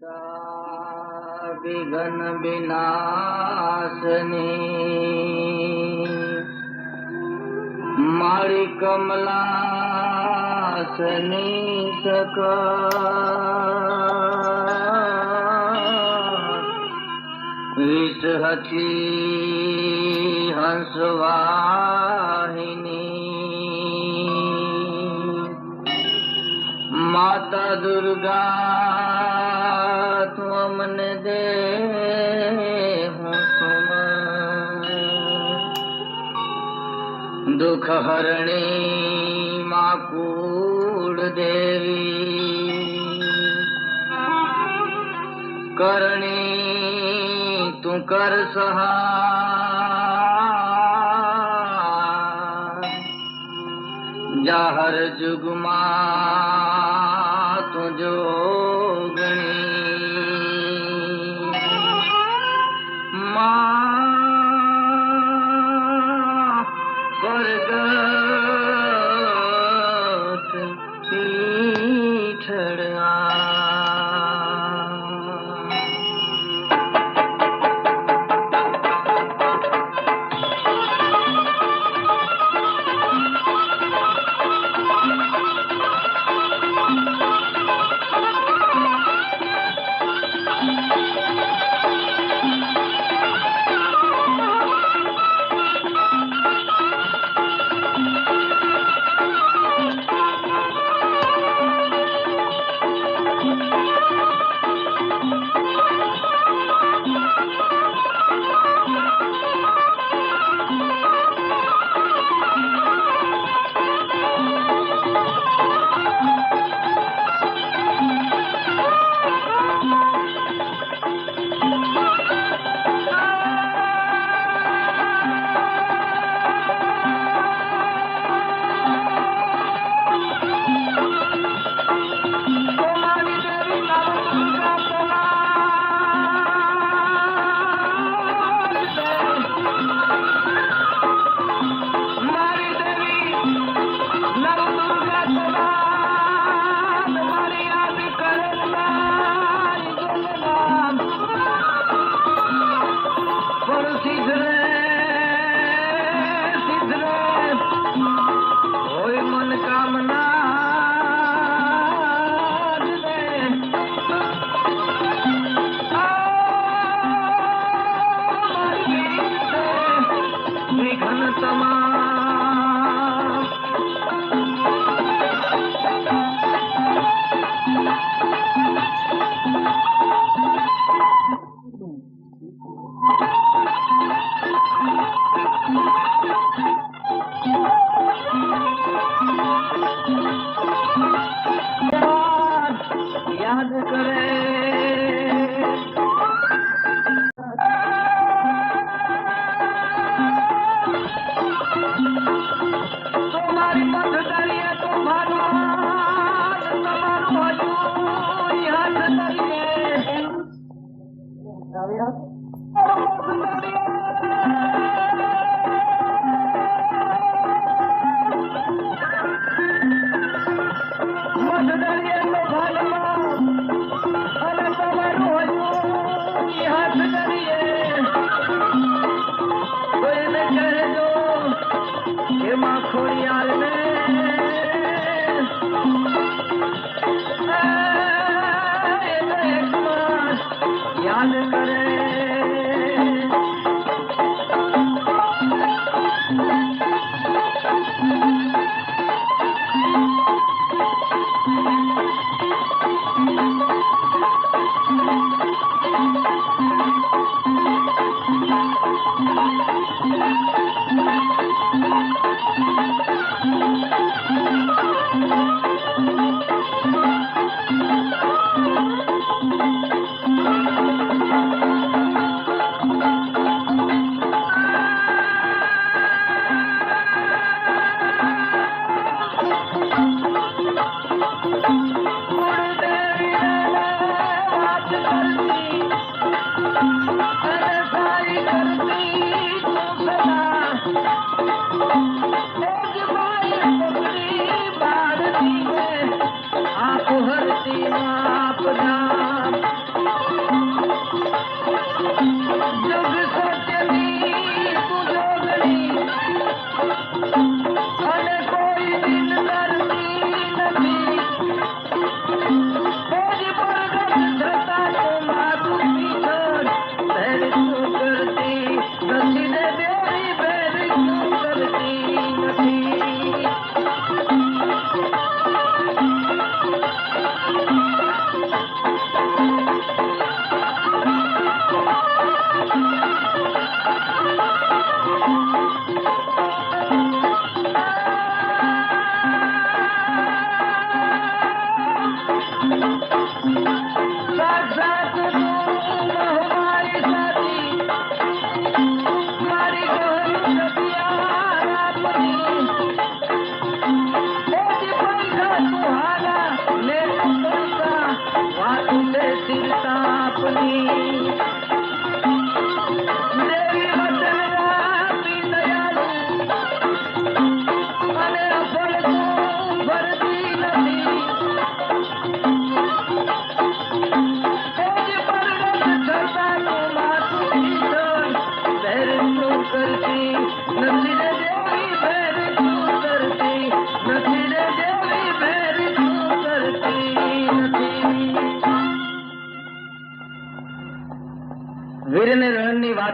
સીતા વિઘન વિનાશની મારી કમલાસની સક વિષ હતી હંસવાહિની માતા દુર્ગા તું મને દે હું સુમ દુઃખ હરણી માં કુળ દેવી. કરણી તું કર સહા જાહર જુગમાં તું જોગણી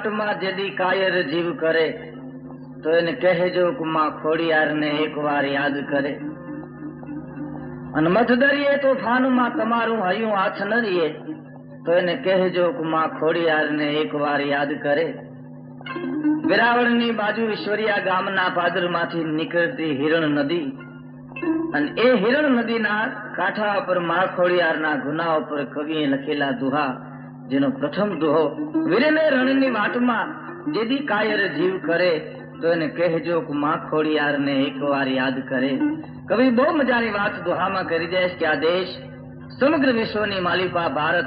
રણની જેદી કાયર જીવ કરે, તો એને કહેજો કે માં ખોડિયારને એકવાર યાદ કરે. અને મધદરીએ તોફાનમાં તમારું હયું હાથ ન રીએ, તો એને કહેજો કે માં ખોડિયારને એકવાર યાદ કરે. વેરાવળની બાજુ ઈશ્વરિયા ગામના પાદરમાંથી નીકળતી હિરણ નદી, અને એ હિરણ નદીના કાંઠા ઉપર મા ખોડિયારના ગુના ઉપર કવિએ લખેલા દુહા જેનો પ્રથમ દોહો વીરને રણની વાટમાં જેદી કાયર જીવ કરે, તો એને કહેજો કે માં ખોડિયારને એકવાર યાદ કરે. કવિ બહુ મજાની વાત દોહામાં કરી જાય કે આ દેશ સમગ્ર વિશ્વની માલિકા ભારત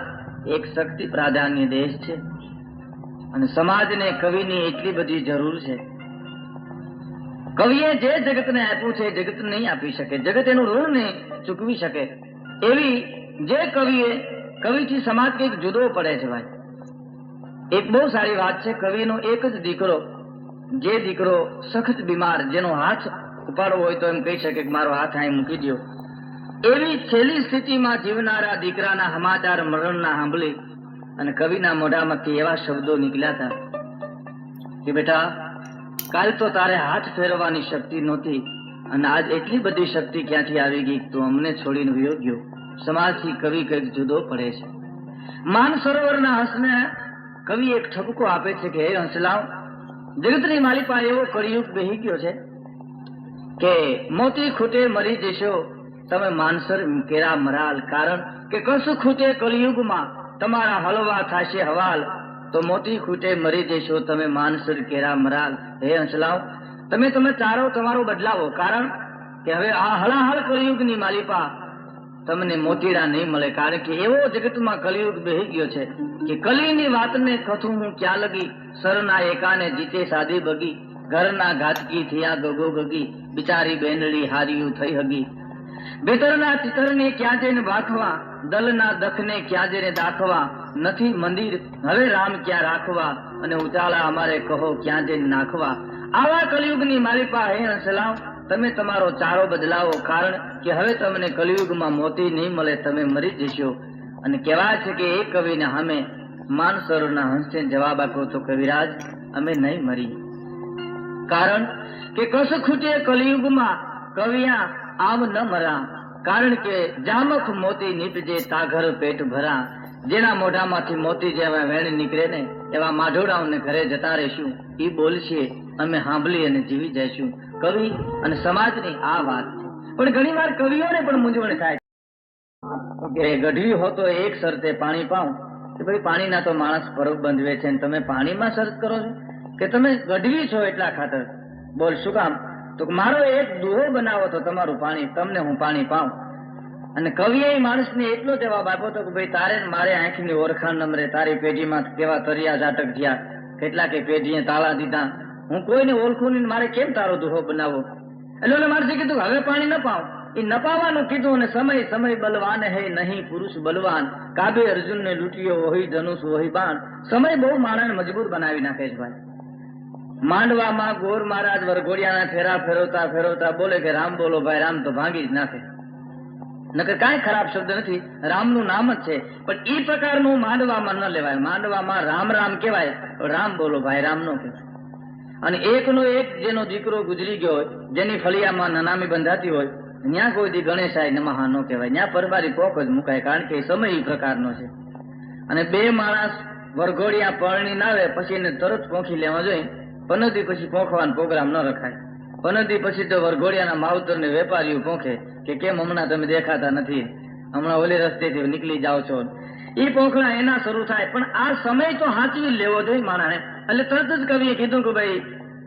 એક શક્તિ પ્રાધાન્ય દેશ છે. અને સમાજને કવિની એટલી બધી જરૂર છે. કવિએ જે જગતને આપ્યું છે જગત નહીં આપી શકે. જગત એનું ઋણ નહીં ચૂકવી શકે. એવી જે કવિએ કવિથી સમાજ કંઈક જુદો પડે છે ભાઈ. એક બહુ સારી વાત છે, કવિનો એક જ દીકરો, જે દીકરો સખત બીમાર, જેનો હાથ ઉપાડવો હોય તો એમ કહી શકે કે મારો હાથ અહીં મૂકી દો એવી છેલ્લી સ્થિતિમાં જીવનારા દીકરાના સમાચાર મરણના સાંભળી અને કવિના મોઢામાંથી એવા શબ્દો નીકળ્યા હતા કે બેટા, કાલ તો તારે હાથ ફેરવવાની શક્તિ નહોતી અને આજ એટલી બધી શક્તિ ક્યાંથી આવી ગઈ તું અમને છોડીને વિયો ગયો? સમાજથી કવિ કંઈક જુદો પડે છે. માન હંસને કવિ એક ઠપકો આપે છે કે, હે હંસલાવ જગતની માલિકા એવો કળિયુગ બેહી ગયો છે કે મોતી ખૂટે મરી જશો, તમે માનસર કેરા મરાલ. કારણ કે કશું ખૂટે કળિયુગમાં તમારા હલવા થશે હવાલ. તો મોતી ખૂટે મરી જશો, તમે માનસર કેરા મરાલ. હે હંસલાવ તમે તમે ચારો તમારો બદલાવો. કારણ કે હવે આ હળાહળ કળિયુગની માલિપા તમને મોતીડા નહીં મળે, કારણ કે એવો જગતમાં કલિયુગ બેહી ગયો છે કે કલીની વાતને કથું હું ક્યાં લગી? સરના એકાને જીતે સાધી બગી, ઘરના ઘાતકી થયા ગગો ગગી બિચારી બેનડી હાર્યું થઈ હગી. બેતરના ચિતરને ક્યાં જઈને બાખવા દલના દખને ક્યાં જઈને દાખવા, નથી મંદિર, હવે રામ ક્યાં રાખવા અને ઉતાળા અમારે કહો ક્યાં જઈને નાખવા. આવા કલિયુગની મારી પાસે હે સલામ તમે તમારો ચારો બદલાવો કારણ કે હવે તમને કલિયુગમાં મોતી નહીં મળે, તમે મરી જશો. અને કહેવાય છે કે એ કવિને અમે માનસરોના હંસે જવાબ આપ્યો તો કવિરાજ, અમે નહીં મરી. કારણ કે કસ ખૂટે કલિયુગમાં કવિયા આમ ન મરા. કારણ કે જામખ મોતી નીપજે, તાઘર પેટ ભરા. જેના મોઢામાંથી મોતી જેવા વેણ નીકળે ને એવા માઢોડાઓને ઘરે જતા રહીશું. એ બોલશે અમે સાંભળી અને જીવી જઈશું. કવિ અને સમાજની આ વાત છે. પણ ઘણી વાર કવિઓને પણ મૂંઝવણ થાય છે. ગઢવી હો તો એક શરતે પાણી પાઉં કે ભાઈ પાણીના તો માણસ પરબ બંધવે છે અને તમે પાણીમાં શરત કરો છો? કે તમે ગઢવી છો એટલા ખાતર? બોલ, શું કામ? તો મારો એક દુહો બનાવો તો તમારું પાણી, તમને હું પાણી પાઉં. અને કવિએ માણસને એટલો જવાબ આપ્યો હતો કે ભાઈ તારે મારે આંખની ઓળખાણ નમરે, તારી પેઢીમાં કેવા તરિયા ઝાટક થયા? કેટલાકે પેઢીએ તાળા દીધા? હું કોઈને ઓળખું નહીં મારે કેમ તારો દુહો બનાવો એટલે માણસે કીધું હવે પાણી ન પાવ એ નપાવાનું કીધું અને સમય સમય બલવાન હે નહીં, પુરુષ બલવાન. કાબે અર્જુન ને લૂંટ્યો, વહી ધનુષ, વહી બાણ. સમય બહુ માણસ મજબૂર બનાવી નાખે છે ભાઈ. માંડવામાં ગોર મહારાજ વરઘોડિયાના ફેરા ફેરવતા ફેરવતા બોલે કે, રામ બોલો ભાઈ, રામ તો ભાંગી જ નાખે. નકર કાંઈ ખરાબ શબ્દ નથી, રામનું નામ જ છે. પણ એ પ્રકારનું માંડવામાં ન લેવાય. માંડવામાં રામ રામ કહેવાય. રામ બોલો ભાઈ, રામ નો કહેવાય. અને એકનો એક જેનો દીકરો ગુજરી ગયો હોય, જેની ફળિયામાં નનામી બંધાતી હોય ત્યાં કોઈ દી ગણેશાય નમહા ન કહેવાય. ત્યાં પરબારી કોક જ મુકાય, કારણ કે સમય એ પ્રકારનો છે. અને બે માણસ વરઘોડિયા પરણી ના આવે, પછી એને તરત પોંખી લેવા જોઈએ. પનદી પછી પોંખવાનો પ્રોગ્રામ ન રખાય. પનદી પછી તો વરઘોડિયાના માવતર ને વેપારીઓ પોંખે કે કેમ હમણાં તમે દેખાતા નથી? હમણાં ઓલી રસ્તેથી નીકળી જાઓ છો. એ પોંખણા એના શરૂ થાય, પણ આ સમય તો સાચવી લેવો જોઈએ માણસને એટલે તરત જ કવિએ કીધું કે ભાઈ,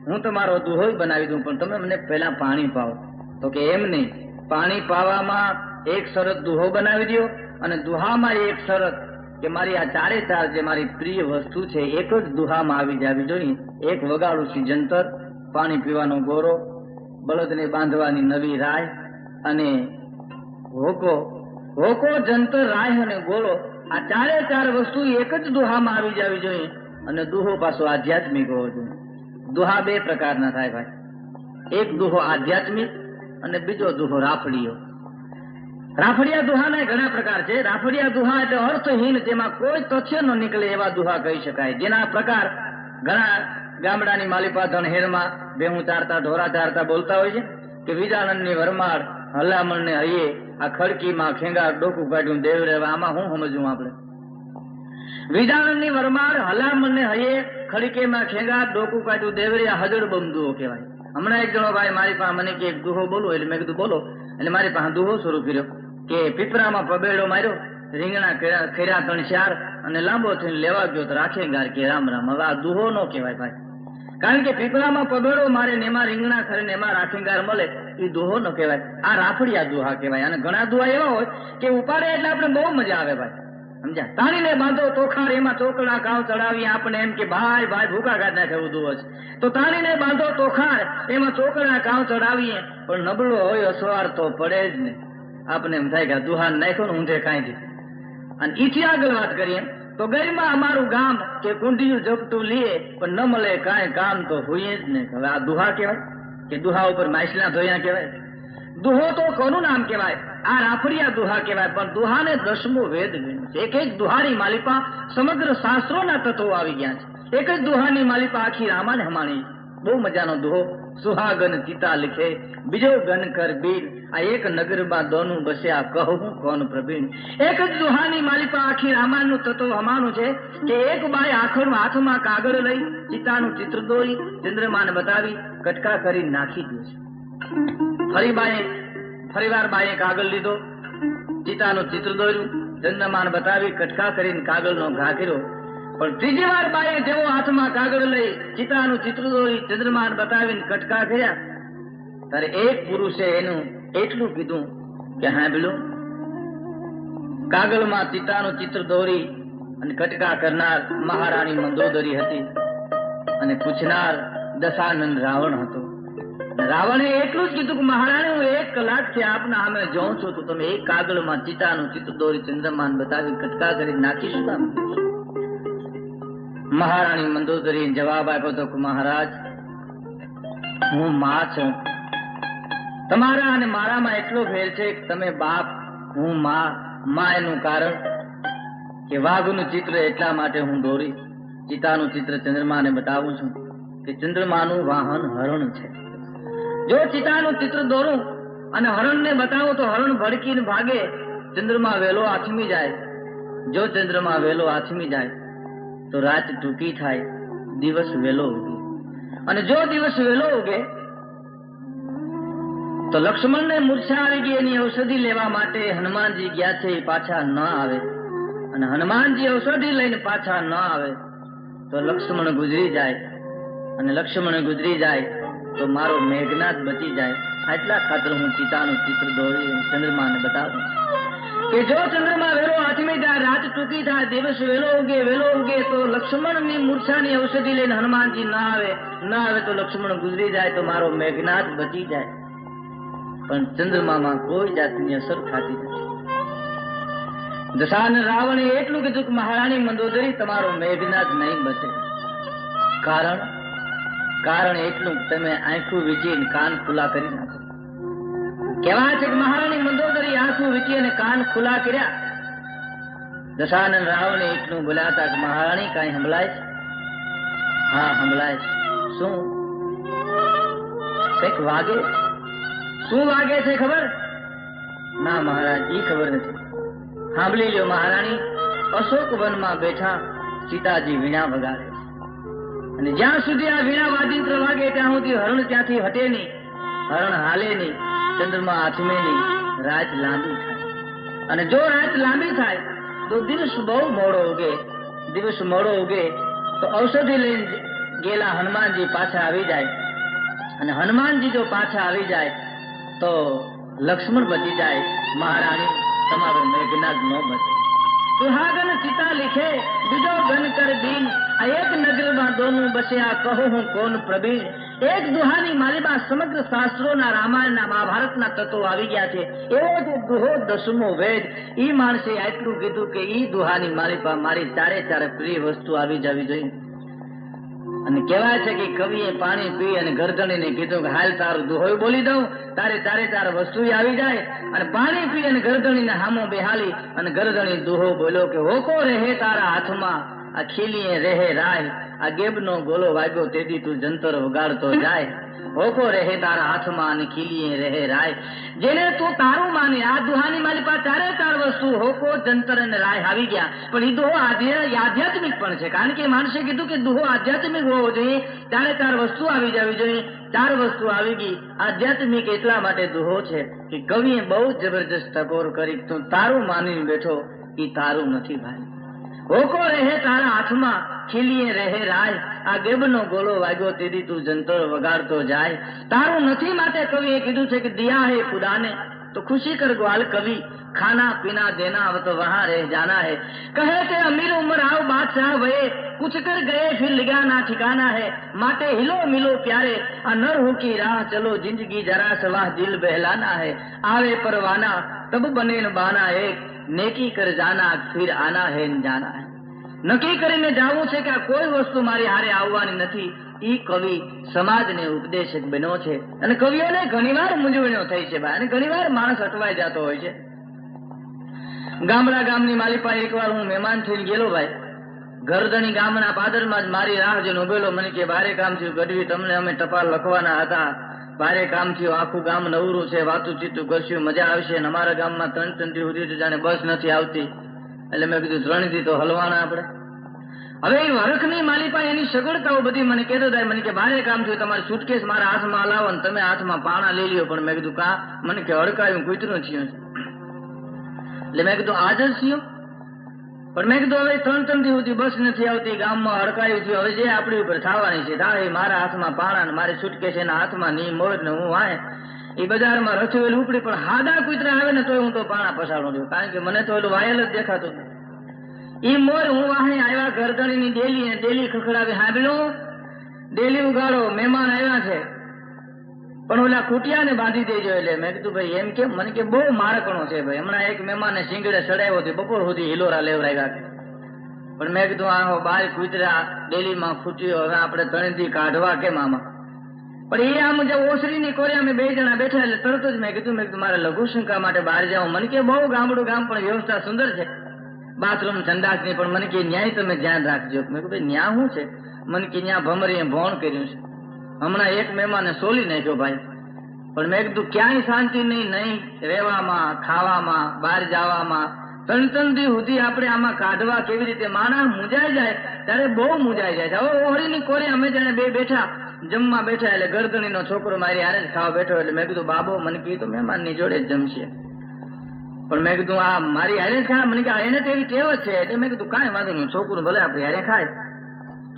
હું તમારો દુહોય બનાવી દઉં, પણ તમે મને પહેલા પાણી પાવો તો કે એમ નહીં. પાણી પાવામાં એક શરત દુહો બનાવી દો અને દુહામાં એક શરત કે મારી આ ચારે ચાર જે મારી પ્રિય વસ્તુ છે, એક જ દુહામાં આવી જવી જોઈએ. એક વગાડું છું જંતર, પાણી પીવાનો ગોરો, બળદને બાંધવાની નવી રાય અને હોકો. હોકો, જંતર, રાય અને ગોળો આ ચારે ચાર વસ્તુ એક જ દુહામાં આવી જવી જોઈએ. અને દુહો પાછો આધ્યાત્મિક હોવો જોઈએ. દુહા બે પ્રકારના થાય ભાઈ. એક દુહો આધ્યાત્મિક અને બીજો દુહો રાફડીયો. રાફડિયા દુહાના ઘણા પ્રકાર છે. રાફડિયા દુહા એટલે અર્થહીન જેમાં કોઈ તથ્ય ન નીકળે એવા દુહા કહી શકાય. જેના પ્રકાર ઘણા ગામડાની માલિપા ધનહેરમાં ભેહું ચારતા, ઢોરા ચારતા બોલતા હોય છે કે વિજાનંદની વરમાળ હલામણ ને હૈયે, આ ખડકીમાં ખેંગા ડોકું કાઢ્યું દેવ રહેવા આમાં હું સમજવું આપણે? વિજાનંદની વરમાળ હલામ ને હૈયે ખડકીમાં ખેંગા ડોકું કાઢ્યું, દેવરિયા હજડ બમ દુહો કહેવાય. હમણાં એક જણો ભાઈ મારી પાસે મને કે દુહો બોલો. એટલે મેં કીધું, બોલો. એટલે મારી પાસે દુહો શરૂ કર્યો કે પીપરામાં પબેડો માર્યો, રીંગણા કર્યા ત્રણ ચાર અને લાંબો થઈને લેવા ગયો તો રાખે ગાર કે રામ રામ. હવે આ દુહો નો કહેવાય ભાઈ. કારણ કે પીપળામાં પગડો મારે એમાં રીંગણા ખરે ને એમાં રાખીંગાર મળે એ દુહો ન કહેવાય. આ રાફડિયા દુહા કહેવાય. અને ઘણા દુહા એવા હોય કે ઉપાડે એટલે આપણે બહુ મજા આવે ભાઈ. સમજ્યા? તાણીને બાંધો તોખાર, એમાં ચોકડા કાવ ચડાવી આપણે એમ કે ભાઈ ભાઈ ભૂકા કાઢ નાખે એવું છે તો તાણીને બાંધો તોખાર, એમાં ચોકડા કાવ ચડાવીએ, પણ નબળો હોય અસવાર તો પડે જ ને. આપણે એમ થાય કે દુહાન નાખ્યો ને ઊંધે કાંઈ અને ઈથી આગળ વાત કરીએ, તો ગરીમાં અમારું ગામ કે કુંડિયું જપતું લીએ, પણ ન મળે કાંઈ કામ તો હોઈએ જ ને. હવે આ દુહા કહેવાય? કે દુહા ઉપર માછલા ધોયા કહેવાય? દુહો તો કોનું નામ કહેવાય? આ રાફડિયા દુહા કહેવાય, પણ દુહાને દસમો વેદ ગણ્યો છે. એક એક દુહાની માલિપા સમગ્ર શાસ્ત્રોના તત્વો આવી ગયા છે. એક જ દુહાની માલિપા આખી રામાને હમાણી. બહુ મજાનો દુહો. સુહાગન ચિતા લખે, બીજો ગન કર બીર. આ એક નગરમાં દોનું બસ્યા કહું કોણ પ્રવીણ? એક જ દુહાની માલિકા આખી રામાયણનું તત્વ હમાનું છે કે એક બાય આખર હાથમાં કાગળ લઈ, ચિતાનું ચિત્ર દોરી, ચંદ્રમાને બતાવી, કટકા કરી નાખી દે છે. ફરી બાએ ફરીવાર બાએ કાગળ લીધો. ચિતાનું ચિત્ર દોર્યું. ચંદ્રમાન બતાવી કટકા કરીને કાગળનો ઘા કર્યો. પણ ત્રીજી વાર બાએ જેવો હાથમાં કાગળ લઈ ચિતાનું ચિત્ર દોરી ચંદ્રમાન બતાવીને કટકા કર્યા. ત્યારે એક પુરુષે એનું એટલું કીધું કે હા પેલું કાગળમાં ચિતાનું ચિત્ર દોરી અને કટકા કરનાર મહારાણી મંદોદરી હતી અને પૂછનાર દશાનંદ રાવણ હતો. રાવણે એટલું જ કીધું કે મહારાણી, હું એક કલાકથી આપના સામે જોઉં છું, તો તમે એક કાગળમાં ચિતાનું ચિત્ર દોરી ચંદ્રમાન બતાવી કટકા કરી કામ મહારાણી મંદોદરી જવાબ આપ્યો તો મહારાજ, હું માં છું. તમારા અને મારામાં એટલો ફેર છે કે તમે બાપ, હું માં માં એનું કારણ કે વાઘનું ચિત્ર એટલા માટે હું દોરી ચિતાનું ચિત્ર ચંદ્રમાને બતાવું છું કે ચંદ્રમાનું વાહન હરણ છે. જો ચિતાનું ચિત્ર દોરું અને હરણને બતાવું તો હરણ ભડકીને ભાગે, ચંદ્રમાં વેલો આથમી જાય. જો ચંદ્રમાં વેલો આથમી જાય, તો રાત ટૂંકી થાય, દિવસ વેલો ઉગે. અને જો દિવસ વેલો ઉગે, તો લક્ષ્મણને મૂર્છા આવી ગઈ એની ઔષધિ લેવા માટે હનુમાનજી ગયા છે પાછા ન આવે. અને હનુમાનજી ઔષધિ લઈને પાછા ન આવે, તો લક્ષ્મણ ગુજરી જાય. અને લક્ષ્મણ ગુજરી જાય તો મારો મેઘનાથ બચી જાય. આટલા ખાતર હું પિતાનું ચિત્ર દોરી ચંદ્રમાને બતાવું. કે જો ચંદ્રમા વેલો આથમી જાય, રાત ચૂકી થાય, દિવસ વેલો ઉગે વેલો ઉગે, તો લક્ષ્મણની મૂર્છાની ઔષધિ લઈને હનુમાનજી ના આવે. ના આવે તો લક્ષ્મણ ગુજરી જાય, તો મારો મેઘનાથ બચી જાય. પણ ચંદ્રમામાં કોઈ જાતની અસર થતી નથી. દશાન રાવણે એટલું કીધું કે મહારાણી મંદોદરી તમારો મેઘનાથ નહીં બચે. કારણ કારણ એટલું તમે આંખું વીંચીને કાન ખુલ્લા કરી નાખો. કહેવાય છે મહારાણી મંદોદરી આંખું વીંચી અને કાન ખુલ્લા કર્યા. દશાનંદ રાવને એટલું બોલાતા કે મહારાણી કાંઈ હમલાય છે? હા, હમલાય છે. શું? કંઈક વાગે શું વાગે છે ખબર? ના, મહારાજ, ઈ ખબર નથી. સાંભળી લ્યો મહારાણી, અશોક વનમાં બેઠા સીતાજી વીણા વગાડે. અને જ્યાં સુધી આ વીણા વાદિંત્ર વાગે, ત્યાં સુધી હરણ ત્યાંથી હટે નહીં. હરણ હાલે નહીં. ચંદ્રમાં આથમે નહીં. રાત લાંબી થાય. અને જો રાત લાંબી થાય, તો દિવસ બહુ મોડો ઉગે. દિવસ મોડો ઉગે, તો ઔષધિ લઈને ગયેલા હનુમાનજી પાછા આવી જાય. અને હનુમાનજી જો પાછા આવી જાય, તો લક્ષ્મણ બચી જાય. મહારાણી, તમારો મેઘનાથ ન બચે. સુહાગન ચિતા લિખે બીજો ગન કર દીન એક નગરમાં દોનું બસ્યા કહું હું કોણ પ્રવીણ એક દુહાની માલિબા સમગ્ર શાસ્ત્રોના રામાયણના મહાભારતના તત્વો આવી ગયા છે એવો જ દુહો દસમો વેદ ઈ માણસે આટલું કીધું કે ઈ દુહાની માલિપા મારી ચારે ચારે પ્રિય વસ્તુ આવી જવી જોઈએ અને કહેવાય છે કે કવિએ પાણી પી અને ગરદણીને કીધું કે, હાલ તારું દુહોય બોલી દઉં, તારે તારે તાર વસ્તુ આવી જાય. અને પાણી પી અને ગરદણીને હામો બેહાલી અને ગરદણી દુહો બોલ્યો કે, હોકો રહે તારા હાથમાં, આ ખીલીએ રહે રાય, આ ગેબનો ગોલો વાગ્યો તેથી તું જંતર વગાડતો જાય. હોકો રહે તારા હાથમાં ખીલીએ રહે રાય. જેને તું તારું માને, આ દુહાની મારી પાસે ચારે ચાર વસ્તુ હોકો, જંતર અને રાય આવી ગયા. પણ એ દોહો આધ્યાત્મિક પણ છે. કારણ કે માણસે કીધું કે દુહો આધ્યાત્મિક હોવો જોઈએ. ચારે ચાર વસ્તુ આવી જવી જોઈએ. ચાર વસ્તુ આવી ગઈ. આધ્યાત્મિક એટલા માટે દુહો છે કે કવિએ બહુ જબરજસ્ત ટકોર કરી તું તારું માની બેઠો. એ તારું નથી ભાઈ. ભોકો રહે તારા હાથમાં, ખીલીએ રહે રાય. આ ગેબનો ગોળો વાગ્યો તેથી તું જંતર વગાડતો જાય. તારું નથી માટે કવિએ કીધું છે કે દિયા હે ખુદાને. તો ખુશી કર ગ્વાલ કવિ, ખાના પીના દેના હવે તો વહા રહે જાના હે. કહે કે અમીર ઉમર આવ બાદશાહ વયે. કુછ કર ગયે ફિર લિગાના ઠિકાના હે. માટે હિલો મિલો પ્યારે. આ નર હુકી રાહ ચલો, જિંદગી જરા સવાહ દિલ બહેલાના હે. આવે પરવાના, તબ બને બાના એક. નેકી કર જાના, ફિર આના હે જાના હે. નક્કી કરીને જાવું છે કે આ કોઈ વસ્તુ મારી હારે આવવાની નથી. ઈ કવિ સમાજને ઉપદેશક બન્યો છે. અને કવિઓને ઘણીવાર મૂંઝવણીઓ થઈ છે ભાઈ. અને ઘણીવાર માણસ અટવાઈ જતો હોય છે. ગામડા ગામની માલી પાસે એકવાર હું મહેમાન થઈને ગયેલો ભાઈ. ગરદણી ગામના પાદરમાં જ મારી રાહ જોઈને ઉભેલો. મને કે ભારે કામ થયું ગઢવી તમને અમે ટપાલ લખવાના હતા. ભારે કામ થયું, આખું ગામ નવરું છે, વાતું ચીતું, ઘસ્યું, મજા આવશે અને અમારા ગામમાં ત્રણ ત્રણ દી સુધી જાણે બસ નથી આવતી. એટલે મેં કીધું ત્રણ દી તો હલવાના આપણે. હવે એ વરખની માલિપા એની સગવડતાઓ બધી મને કહેતો થાય મને કે ભારે કામ થયું, તમારી સુટકેસ મારા હાથમાં લાવો ને તમે હાથમાં પાણા લઈ લ્યો. પણ મેં કીધું, કા? મને કે, હડકાયું, કૂતરું થયું. એટલે મેં કીધું, આજ જ થયું? પણ મેં કીધું, હવે ત્રણ ત્રણ દી બસ નથી આવતી, ગામમાં હડકાયું થયું હવે જે આપણી ઉપર થવાની છે તારે મારા હાથમાં પાણા ને મારી સુટકેસ એના હાથમાં ની મોર ને હું આય એ બજારમાં રચવેલ ઉપડી પણ હાડા કુતરા આવે ને તોય હું તો પાણા પસાડું છું. કારણ કે મને તો એલું વાયલ જ દેખાતું ઈ મોર હું વાહણે આવ્યા ગરદણીની ડેલી ને ડેલી ખખડાવી હાંભળો ડેલી ઉગાડો, મહેમાન આવ્યા છે. પણ ઓલા ખૂટિયાને બાંધી દેજો એટલે મેં કીધું, ભાઈ, એમ કેમ? મને કે બહુ મારકણો છે, ભાઈ. હમણાં એક મહેમાને શીંગડે ચડાવ્યો હતો બપોર સુધી હિલોરા લેવરાવ્યા કે પણ મેં કીધું આ બાર કૂતરા ડેલીમાં ખૂટ્યો હવે આપણે ત્રણથી કાઢવા કેમ આમાં? પણ એ આમ જે ઓસરીની કોરે અમે બે જણા બેઠા એટલે તરત જ મેં કીધું મેં કીધું, મારે લઘુશંકા માટે બહાર જાવ મને કે, બહુ ગામડું ગામ, પણ વ્યવસ્થા સુંદર છે. બાથરૂમ સંડાસની પણ મને કે, ન્યાય તમે ધ્યાન રાખજો. મેં કીધું, ભાઈ શું છે? મને કે, ન્યા ભમરીએ ભોણ કર્યું છે. હમણાં એક મહેમાને સોલી નાખ્યો ભાઈ. પણ મેં કીધું, ક્યાંય શાંતિ નહીં નહીં. રહેવામાં, ખાવામાં, બહાર જવામાં. ત્રણ ત્રણ દી સુધી આપણે આમાં કાઢવા કેવી રીતે? માણસ મુજાઈ જાય, ત્યારે બહુ મુજાઈ જાય છે. હવે ઓળીની કોરે અમે જાણે બે બેઠા, જમવા બેઠા એટલે ગરદણીનો છોકરો મારી હારે ખાવા બેઠો એટલે મેં કીધું, બાબો, મને કીધું મહેમાનની જોડે જમશે. પણ મેં કીધું, આ મારી હારે જ ખા. મને કે એને તો એવી ટેવ છે. એટલે મેં કીધું, કાંઈ વાંધો નહીં, છોકરું ભલે આપણે હારે ખાય.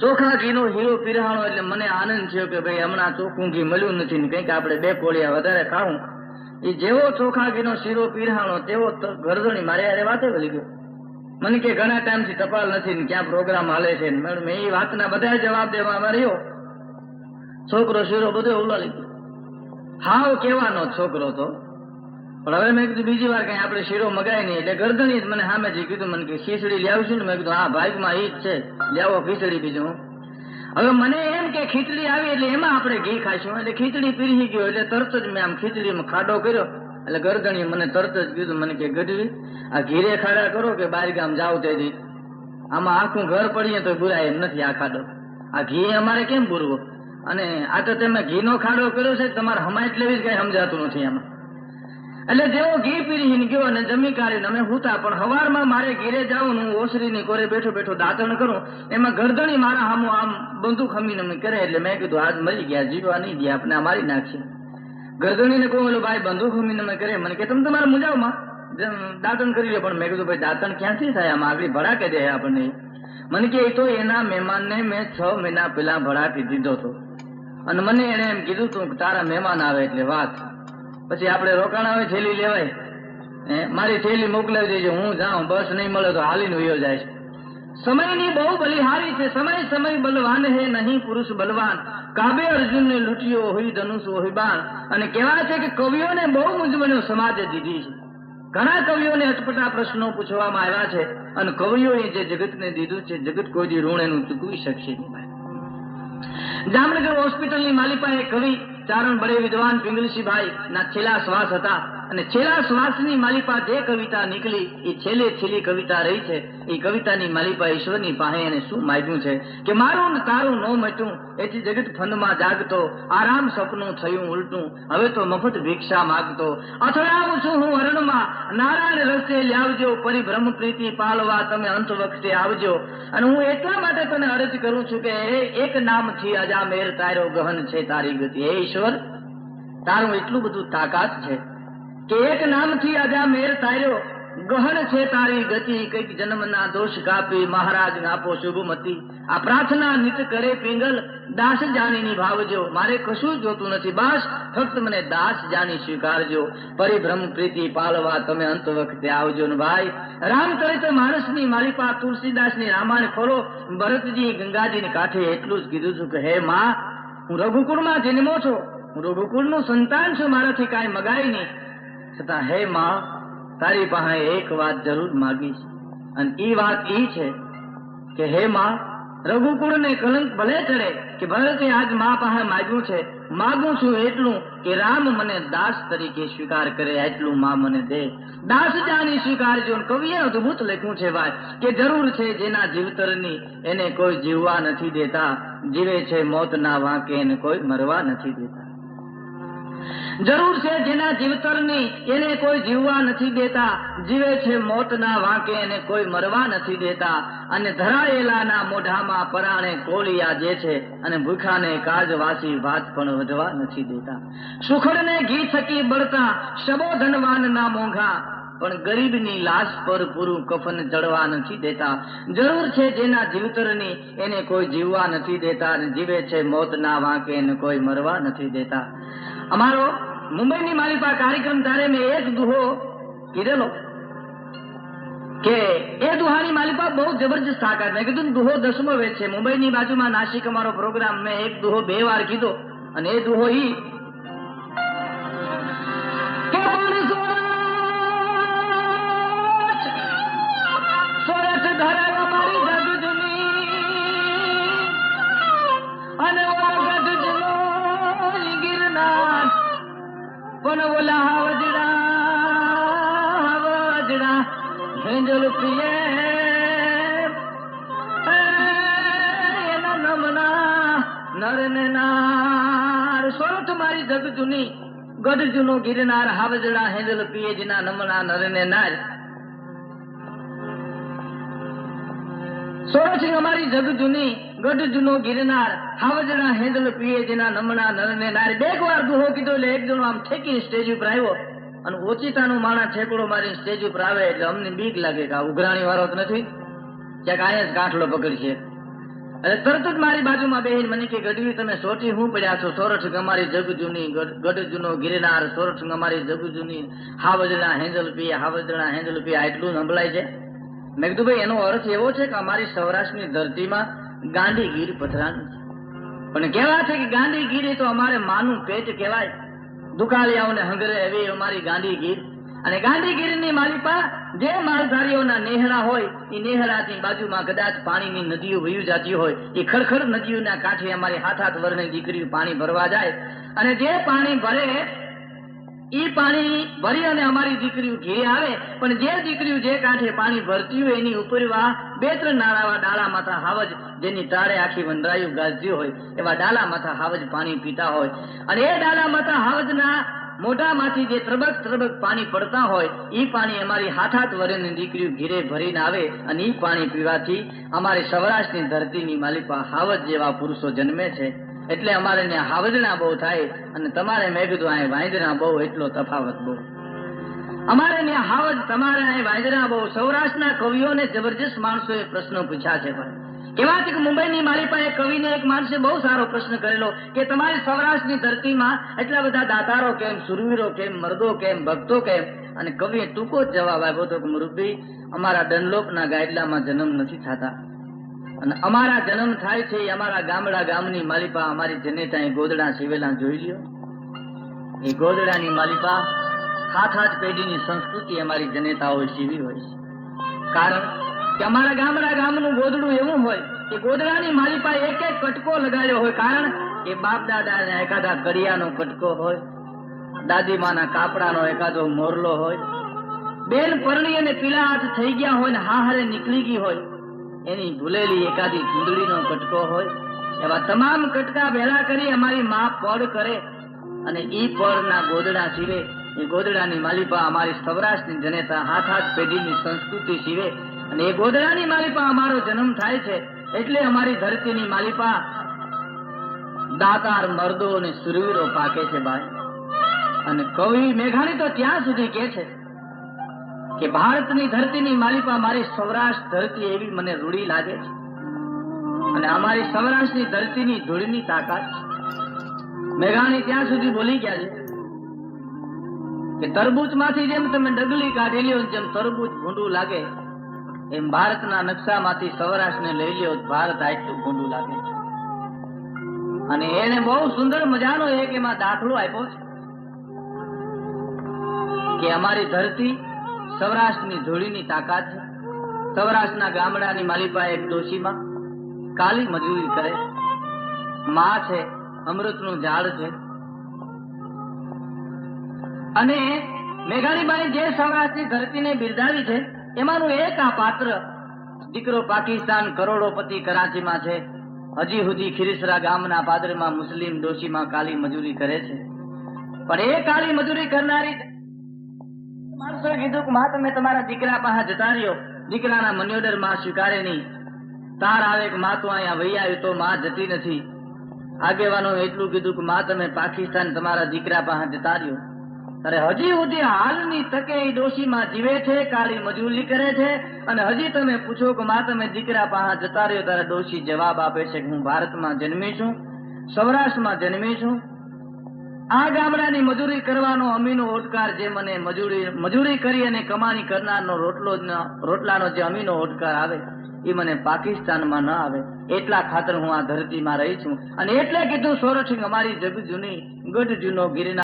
ચોખા ઘીનો હીરો પીરહાણો એટલે મને આનંદ થયો કે ભાઈ હમણાં ચોખ્ખું ઘી મળ્યું નથી ને કંઈક આપણે બે કોળિયા વધારે ખાવું. એ જેવો ચોખા ઘીનો શીરો પીરહાણો, તેવો ગરદણી મારે યારે વાતે ભલી ગયો. મને કે ઘણા ટાઈમથી ટપાલ નથી ને ક્યાં પ્રોગ્રામ હાલે છે ને મેં એ વાતના બધા જવાબ દેવા રહ્યો. છોકરો શીરો બધો ઉલાડી ગયો. હાવ કેવાનો છોકરો તો. પણ હવે મેં કીધું બીજી વાર કઈ આપણે શીરો મગાય નહીં. એટલે ગરદણી જ મને સામે જે કીધું, મને કે ખીચડી લાવશું ને. મેં કીધું, હા, ભાગમાં ઈ જ છે. લાવો ખીચડી બીજું. હવે મને એમ કે ખીચડી આવી એટલે એમાં આપણે ઘી ખાઈશું. એટલે ખીચડી પીરી ગયો, એટલે તરત જ મેં આમ ખીચડીમાં ખાડો કર્યો. એટલે ગરદણીએ મને તરત જ કીધું, મને કે, ગઢવી, આ ઘીરે ખાડા કરો કે બાર ગામ જાવ તેથી? આમાં આખું ઘર પડીએ તો બુરાય એમ નથી આ ખાડો. આ ઘી અમારે કેમ બુરવો? અને આ તો તમે ઘીનો ખાડો કર્યો છે, તમારે હમાયત લેવી જ કઈ સમજાતું નથી આમાં. એટલે જેવો ઘી પીરી ગયો અને જમી કાઢીને અમે હુતા, પણ હવારમાં મારે ઘીરે જાઉં હું ઓસરીની કોરે બેઠો બેઠો દાંતણ કરું, એમાં ગરદણી મારા હામું આમ બંદૂક હમીને અમે કરે, એટલે મેં કીધું, આજ મરી ગયા, જીવવા નહીં ગયા આપણે મારી નાખશે. ગરદણીને કહું, ઓલો ભાઈ, બંદૂક હમીને અમે કરે. મને કે, તમે તમારે મુજાવમાં દાંતણ કરી લે. પણ મેં કીધું, ભાઈ, દાંતણ ક્યાંથી થાય? આમાં આગળ ભડાકે દે આપણને. મને કે તો એના મહેમાનને મેં છ મહિના પહેલા ભડાકી દીધો હતો. અને મને એને એમ કીધું, તું તારા મહેમાન આવે એટલે વાત. પછી આપણે રોકાણ આવે થેલી લેવાય. મારી થેલી મોકલાવી દેજો, હું જાઉં, બસ નહીં મળે તો હાલીને વયો જાય છે. સમયની બહુ બલિહારી છે, સમય સમય બલવાન હે, નહીં પુરુષ બલવાન. કાબે અર્જુનને લૂંટ્યો હોય, ધનુષ હોય બાણ. અને કહેવાય છે કે કવિઓને બહુ મૂંઝવણો સમાજે દીધી છે. ઘણા કવિઓને અટપટા પ્રશ્નો પૂછવામાં આવ્યા છે અને કવિઓએ જે જગતને દીધું છે, જગત કોઈ ઋણ એનું ચૂકવી શકશે નહીં. જામનગર હોસ્પિટલની માલિકાએ કવિ ચારણ બડે વિદ્વાન પિંગલસીભાઈ ના છેલ્લા શ્વાસ હતા. અને છેલ્લા શ્વાસની માલિપા જે કવિતા નીકળી, એ છેલ્લે છેલ્લી કવિતા રહી છે. એ કવિતાની માલિપા ઈશ્વરની પાસે એને શું માગ્યું છે? કે મારું ને તારું ન મટ્યું એથી જગત ફંદમાં જાગતો, આરામ સપનું થયું ઉલટું, હવે તો મફત ભિક્ષા માગતો. અથડાવું છું હું અરણમાં નારાયણ રસ્તે લાવજો પરિભ્રમ પ્રીતિ પાલવા તમે અંત વખતે આવજો. અને હું એટલા માટે તને અરજ કરું છું કે એક નામથી અજામેર તારો ગહન છે તારી ગતિ. હે ઈશ્વર, તારું એટલું બધું તાકાત છે. કે એક નામથી અજા મેર તાર્યો. ગહન છે તારી ગતિ, કંઈક જન્મના દોષ કાપી. મહારાજ આપો શુભમતી. આ પ્રાર્થના નિત કરે પિંગલ. દાસ જાનીની ભાવજો મારે કશું જોતું નથી. બાસ, ફક્ત મને દાસ જાની સ્વીકારજો. પરિભ્રમ પ્રીતિ પાલવા તમે અંત વખતે આવજો ને ભાઈ. રામચરિત્ર માણસની માલિપા તુલસીદાસની રામાયણ ફરો ભરતજી ગંગાજીની કાંઠે એટલું જ કીધું છું કે, હે માં, હું રઘુકુળમાં જન્મો છું. હું રઘુકુળનું સંતાન છું. મારાથી કાંઈ મગાય નહીં. છતાં હે માં, તારી પાસે એક વાત જરૂર માગીશ. અને એ વાત એ છે કે હે માં, રઘુકુળને કલંક ભલે ચડે કે ભરતે આજ મા પાસે માગ્યું છે, માગું છું એટલું કે રામ મને દાસ તરીકે સ્વીકાર કરે એટલું માં મને દે. દાસ જાણી સ્વીકારજો કવિએ અદભુત લખ્યું છે ભાઈ કે જરૂર છે જેના જીવતરની એને કોઈ જીવવા નથી દેતા, જીવે છે મોતના વાંકે એને કોઈ મરવા નથી દેતા. જરૂર છે જેના જીવતરની એને કોઈ જીવવા નથી દેતા, જીવે છે મોતના વાંકે એને કોઈ મરવા નથી દેતા, અને ધરાયેલાના મોઢામાં પરાણે કોળી આજે છે અને ભૂખાને કાજવાસી ભાત પણ વધવા નથી દેતા. સુખડને ઘી થકી બળતા, શબો ધનવાનના મોંઘા, પણ ગરીબની લાશ પર પૂરું કફન જળવા નથી દેતા. જરૂર છે જેના જીવતરની એને કોઈ જીવવા નથી દેતા, અને જીવે છે મોતના વાંકે એને કોઈ મરવા નથી દેતા. અમારો મુંબઈની મારી કાર્યક્રમ ત્યારે મેં એક દુહો કીધેલો કે એ દુહાની માલિકા બહુ જબરજસ્ત તાકાત મેં કીધું દુહો દસમો વેચ છે. મુંબઈની બાજુમાં નાસિક અમારો પ્રોગ્રામ. મેં એક દુહો બે વાર કીધો અને એ દુહો ઈ પણ ઓલા હાવજડા હાવજડા હેંજલ પીએ. એ, એના નમના નર ને નાર. સોરઠ મારી જગ જૂની ગઢ ગિરનાર હાવજડા હેંજલ પીએ જીના નમના નર ને નાર. સોરઠ અમારી જગ જૂની ગઢ જૂનો ગિરનાર, હાવજણા હેંદલ પીએ જેના નમણા નરને નારી. બે વાર દુહો કીધો એટલે એક જણો આમ ઠેકી સ્ટેજ ઉપર આવ્યો. અને ઓચિતાનો માણા ઠેકડો મારી સ્ટેજ ઉપર આવે એટલે અમને બીક લાગે કે આ ઉઘરાણી વાળો તો નથી. ક્યાંક અહીંયા જ કાંઠલો પકડશે. એટલે તરત જ મારી બાજુમાં બેહીને મને કે, ગઢવી, તમે સોટી હું પડ્યા છો? સોરઠ ગમારી જગ જૂની ગઢ જૂનો ગિરનાર, સોરઠ ગમારી જગ જૂની હાવજણા હેંદલ પીએ, હાવજણા હેંદલ પીએ આ એટલું સંભળાય છે? મેં કીધું, ભાઈ, એનો અર્થ એવો છે કે અમારી સૌરાષ્ટ્રની ધરતીમાં ગાંધીગીર પધરાનું પણ કેવા છે કે ગાંધીગીર તો અમારે માનું પેટ કહેવાય. દુકાળિયાઓને હંગરે એવી અમારી ગાંધીગીર. અને ગાંધીગીરની માલિપા જે માલધારીઓના નેહરા હોય, એ નેહરાની બાજુમાં કદાચ પાણીની નદીઓ વહી જતી હોય, એ ખડખડ નદીઓના કાંઠે અમારી હાથ હાથ વરની દીકરીઓ પાણી ભરવા જાય. અને જે પાણી ભરે એ પાણી ભરી અને અમારી દીકરીઓ ઘેરે આવે, પણ જે દીકરીઓ જે કાંઠે પાણી ભરતી હોય, એની ઉપરવા બે નાળાવા ડાળા માથા હાવજ જેની તાળે આખી વનરાયું ગાજ્યું હોય, એવા ડાલા માથા હાવજ પાણી પીતા હોય. અને એ ડાલા માથા હાવજના મોઢામાંથી જે ત્રબક ત્રબક પાણી પડતા હોય એ પાણી અમારી હાથ હાથ વરેની દીકરીઓ ઘીરે ભરીને આવે અને એ પાણી પીવાથી અમારી સૌરાષ્ટ્રની ધરતીની માલિપા હાવજ જેવા પુરુષો જન્મે છે. એટલે અમારે ત્યાં હાવજણા બહુ થાય અને તમારે મેં કીધું અહીં વાંદરા બહુ એટલો તફાવત બહુ. અમારે ત્યાં હાવજ તમારે અહીં વાયદરા બહુ સૌરાષ્ટ્રના કવિઓને જબરજસ્ત માણસોએ પ્રશ્નો પૂછ્યા છે પણ. કેવા છે કે મુંબઈની મારી પાસે કવિને એક માણસે બહુ સારો પ્રશ્ન કરેલો કે તમારી સૌરાષ્ટ્રની ધરતીમાં એટલા બધા દાતારો કેમ, સુરવીરો કેમ, મર્દો કેમ, ભક્તો કેમ? અને કવિએ ટૂંકો જ જવાબ આપ્યો હતો કે, મુરબ્બી, અમારા ડનલોપના ગાયડલામાં જન્મ નથી થતા. અને અમારા જન્મ થાય છે અમારા ગામડા ગામની માલિપા અમારી જનેતા ગોદડા સિવેલા જોઈ લ્યો. એ ગોદડાની માલિપા હાથ આઠ પેઢીની સંસ્કૃતિ અમારી જનેતાઓ જીવી હોય છે. કારણ કે અમારા ગામડા ગામનું ગોદડું એવું હોય કે ગોદડાની મારી પાસે એક એક કટકો લગાડ્યો હોય. કારણ કે બાપ દાદા એકાદા કડિયાનો કટકો હોય, દાદીમાના કાપડાનો એકાદો મોરલો હોય, બેન પરણી અને પીલા હાથ થઈ ગયા હોય ને હારે નીકળી ગઈ હોય, એની ભૂલેલી એકાદી ચૂંદડીનો કટકો હોય, એવા તમામ કટકા ભેળા કરી અમારી મા પડ કરે અને ઈ પડના ગોદડા સીવે એ ગોદડાની માલિપા અમારી સૌરાષ્ટ્રની જનેતા હાથ હાથ પેઢીની સંસ્કૃતિ સીવે અને એ ગોદડાની માલિપા અમારો જન્મ થાય છે એટલે અમારી ધરતીની માલિપા દાતાર મર્દો અને સુરવીરો પાકે છે ભાઈ. અને કવિ મેઘાણી તો ત્યાં સુધી કે છે કે ભારતની ધરતીની માલિપા મારી સૌરાષ્ટ્ર ધરતી એવી મને રૂડી લાગે છે. અને અમારી સૌરાષ્ટ્રની ધરતીની ધૂળની તાકાત મેઘાણી ત્યાં સુધી બોલી ગયા છે. કે તરબૂચમાંથી જેમ તમે ડગલી કાઢી લ્યો જેમ તરબૂચ ભૂંડું લાગે. એમ ભારતના નકશામાંથી સૌરાષ્ટ્રને લઈ લ્યો ભારત આટલું ભૂંડું લાગે છે. અને એને બહુ સુંદર મજાનો એક એમાં દાખલો આપ્યો છે કે અમારી ધરતી સૌરાષ્ટ્રની ધૂળીની તાકાત છે. સૌરાષ્ટ્રના ગામડાની માલિપા એક ડોશીમાં કાલી મજૂરી કરે. માં છે, અમૃતનું ઝાડ છે. અને મેઘાણીબાઈ જે સૌરાષ્ટ્રની ધરતીને બિરદાવી છે, એમાંનું એક આ પાત્ર દીકરો પાકિસ્તાન કરોડોપતિ કરાચીમાં છે. હજી સુધી ખીરીસરા ગામના પાદરમાં મુસ્લિમ ડોશીમાં કાલી મજૂરી કરે છે. પણ એ કાલી મજૂરી કરનારી માણસોએ કીધું કે માં, તમે તમારા દીકરા પાસે જતા રહ્યો. દીકરાના મન્યોડરમાં સ્વીકારે નહીં. તાર આવે કે માં, તો અહીંયા વહી આવ્યું તો માં જતી નથી. આગેવાનો એટલું કીધું કે માં, તમે પાકિસ્તાન તમારા દીકરા પાસે જતા રહ્યો. અરે હજી સુધી હાલની તકે એ ડોશીમાં જીવે છે કાળી મજૂરી કરે છે અને હજી તમે પૂછો કે માં તમે દીકરા પાસે જતા રહ્યો ત્યારે ડોશી જવાબ આપે છે કે હું ભારતમાં જન્મી છું, સૌરાષ્ટ્રમાં જન્મી છું. આ ગામડાની મજૂરી કરવાનો અમીનો ઓટકાર જે મને મજૂરી મજૂરી કરી અને કમાણી કરનારનો રોટલો રોટલાનો જે અમીનો ઓટકાર આવે, એ મને પાકિસ્તાનમાં ન આવે. એટલા ખાતર હું આ ધરતીમાં રહી છું. અને એટલે કીધું સોરઠ અમારી જગ જૂની ગઢ જૂનો ગિરનાર